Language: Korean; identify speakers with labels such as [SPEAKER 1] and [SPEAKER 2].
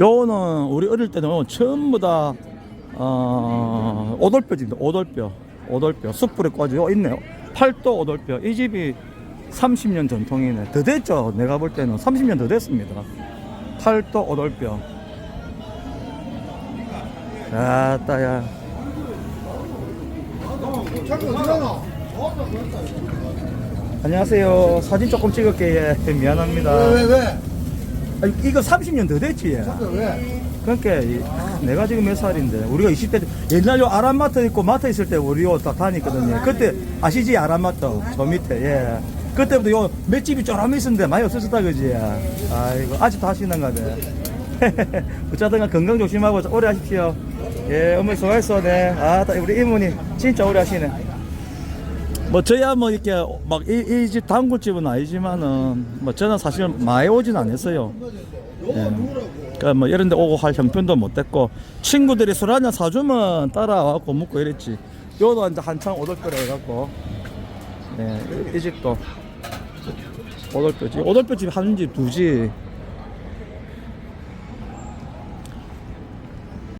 [SPEAKER 1] 요거는 우리 어릴 때는 전부 다 어, 오돌뼈집니다. 오돌뼈, 오돌뼈. 숯불에 요 있네요. 팔도 오돌뼈. 이 집이 30년 전통이네. 더 됐죠. 내가 볼 때는 30년 더 됐습니다. 팔도 오돌뼈. 야 따야. 안녕하세요. 사진 조금 찍을게. 예. 미안합니다.
[SPEAKER 2] 왜, 왜,
[SPEAKER 1] 아니, 이거 30년 더 됐지. 예.
[SPEAKER 2] 왜? 왜?
[SPEAKER 1] 그러니까 이- 내가 지금 몇 살인데 우리가 20대 때 옛날 요 아란마트 있고 마트 있을 때 우리 요딱 다녔거든요. 그때 아시지 아란마트 저 밑에 예. 그때부터 요 맷집이 쪼라미 있었는데 많이 없어졌다 그지. 아이고 아직도 하시는가 봐. 어쩌든가 건강 조심하고 오래 하십시오. 예, 어머니 수고했어. 네. 아, 다 우리 이모님 진짜 오래 하시네. 뭐 저야 뭐 이렇게 막 이 집 단골집은 아니지만은 뭐 저는 사실 많이 오진 않았어요. 예. 그러니까 뭐 이런 데 오고 할 형편도 못 됐고 친구들이 술 한잔 사주면 따라와갖고 먹고 이랬지 요도 이제 한창 오돌뼈라 해갖고 예, 이- 이 집도 오돌뼈집 오돌뼈집 한 집 두 집